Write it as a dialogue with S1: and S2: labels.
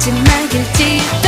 S1: 마지막일지.